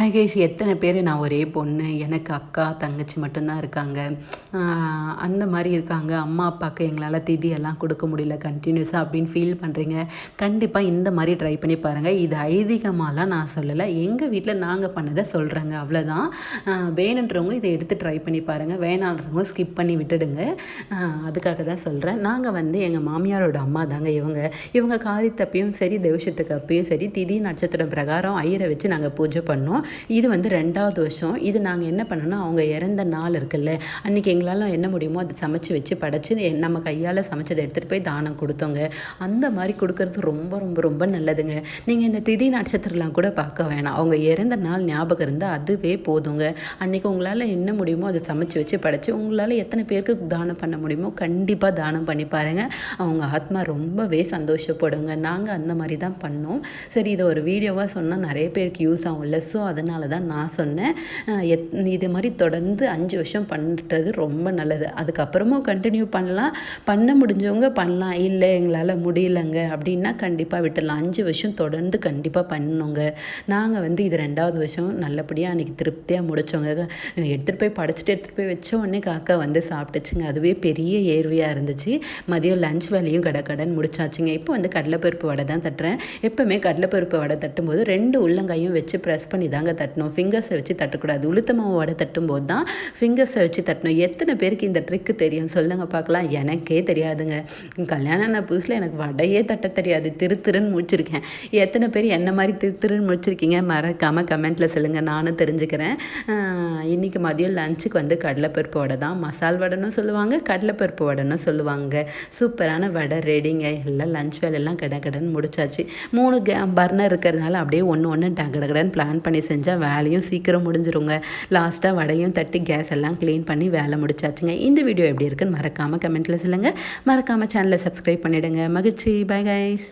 Hi guys எத்தனை பேர்? நான் ஒரே பொண்ணு எனக்கு அக்கா தங்கச்சி மட்டும்தான் இருக்காங்க. அந்த மாதிரி இருக்காங்க. அம்மா அப்பாவுக்கு எங்களால் திதி எல்லாம் கொடுக்க முடியல கண்டினியூஸாக அப்படின்னு ஃபீல் பண்ணுறீங்க கண்டிப்பாக இந்த மாதிரி ட்ரை பண்ணி பாருங்கள் இது ஐதீகமாலாம் நான் சொல்லலை. எங்கள் வீட்டில் நாங்கள் பண்ணதை சொல்கிறேங்க அவ்வளோதான் வேணுன்றவங்க இதை எடுத்து ட்ரை பண்ணி பாருங்கள் வேணான்றவங்க ஸ்கிப் பண்ணி விட்டுடுங்க. அதுக்காக தான் சொல்கிறேன் நாங்கள் வந்து எங்கள் மாமியாரோட அம்மா தாங்க இவங்க. இவங்க காரித்தப்பையும் சரி தேவசத்துக்கு அப்பையும் சரி திதி நட்சத்திரம் பிரகாரம் ஐயரை வச்சு நாங்கள் பூஜை பண்ணோம். இது வந்து ரெண்டாவது வருஷம். இது நாங்கள் என்ன பண்ணணும் அவங்க இறந்த நாள் இருக்குல்ல அன்றைக்கி எங்களால் என்ன முடியுமோ அதை சமைச்சு வச்சு படைச்சு நம்ம கையால் சமைச்சதை எடுத்துகிட்டு போய் தானம் கொடுத்தோங்க. அந்த மாதிரி கொடுக்கறது ரொம்ப ரொம்ப ரொம்ப நல்லதுங்க. நீங்கள் இந்த திதி நட்சத்திரம்லாம் கூட பார்க்க வேணாம். அவங்க இறந்த நாள் ஞாபகம் இருந்தால் அதுவே போதுங்க. அன்றைக்கி உங்களால் என்ன முடியுமோ அதை சமைச்சு வச்சு படைச்சு உங்களால் எத்தனை பேருக்கு தானம் பண்ண முடியுமோ கண்டிப்பாக தானம் பண்ணி பாருங்கள் அவங்க ஆத்மா ரொம்பவே சந்தோஷப்படுங்க. நாங்கள் அந்த மாதிரி தான் பண்ணோம். சரி இதை ஒரு வீடியோவாக சொன்னால் நிறைய பேருக்கு யூஸ் ஆகும்ல. ஸோ அதனால தான் நான் சொன்னேன். எத் இது மாதிரி தொடர்ந்து அஞ்சு வருஷம் பண்ணுறது ரொம்ப நல்லது. அதுக்கப்புறமும் கண்டினியூ பண்ணலாம். பண்ண முடிஞ்சவங்க பண்ணலாம். இல்லை எங்களால் முடியலங்க அப்படின்னா கண்டிப்பாக விட்டுடலாம். அஞ்சு வருஷம் தொடர்ந்து கண்டிப்பாக பண்ணணுங்க. நாங்கள் வந்து இது ரெண்டாவது வருஷம் நல்லபடியாக அன்றைக்கி திருப்தியாக முடித்தோங்க எடுத்துகிட்டு போய் படைச்சிட்டு எடுத்துகிட்டு போய் வச்ச உடனே காக்கா வந்து சாப்பிட்டுச்சுங்க. அதுவே பெரிய ஏர்வையாக இருந்துச்சு. மதியம் லஞ்ச் வேலையும் கடை கடன் முடிச்சாச்சுங்க. இப்போ வந்து கடலைப்பருப்பு வடை தான் தட்டுறேன். எப்போவுமே கடலைப்பருப்பு வடை தட்டும்போது ரெண்டு உள்ளங்கையும் வச்சு ப்ரெஸ் பண்ணி தான் தாங்க தட்டணும் ஃபிங்கர்ஸை வச்சு தட்டக்கூடாது. உளுத்த மாவு வடை தட்டும்போது தான் ஃபிங்கர்ஸை வச்சு தட்டணும். எத்தனை பேருக்கு இந்த ட்ரிக்கு தெரியும்? சொல்லுங்க பார்க்கலாம். எனக்கே தெரியாதுங்க. கல்யாணம் ஆன புதுசில் எனக்கு வடையே தட்ட தெரியாது. திரு திருன்னு முடிச்சிருக்கேன். எத்தனை பேர் என்ன மாதிரி திரு திருன்னு முடிச்சிருக்கீங்க? மறக்காமல் கமெண்ட்டில் சொல்லுங்கள் நானும் தெரிஞ்சுக்கிறேன். இன்றைக்கி மதியம் லஞ்சுக்கு வந்து கடலைப்பருப்பு வடை தான். மசால் வடைன்னு சொல்லுவாங்க கடலைப்பருப்பு வடைன்னு சொல்லுவாங்க. சூப்பரான வடை ரெடிங்க எல்லாம் லஞ்ச் வேலையெல்லாம் கடை கடன் முடிச்சாச்சு. மூணு கே பர்னர் இருக்கிறதுனால அப்படியே ஒன்று ஒன்று டகடகடன் பிளான் பண்ணி செஞ்சால் வேலையும் சீக்கிரம் முடிஞ்சிருங்க. லாஸ்ட்டாக வடையும் தட்டி கேஸ் எல்லாம் க்ளீன் பண்ணி வேலை முடிச்சாச்சுங்க. இந்த வீடியோ எப்படி இருக்குன்னு மறக்காமல் கமெண்ட்டில் சொல்லுங்கள் மறக்காமல் சேனலை சப்ஸ்கிரைப் பண்ணிவிடுங்க மகிழ்ச்சி. Bye guys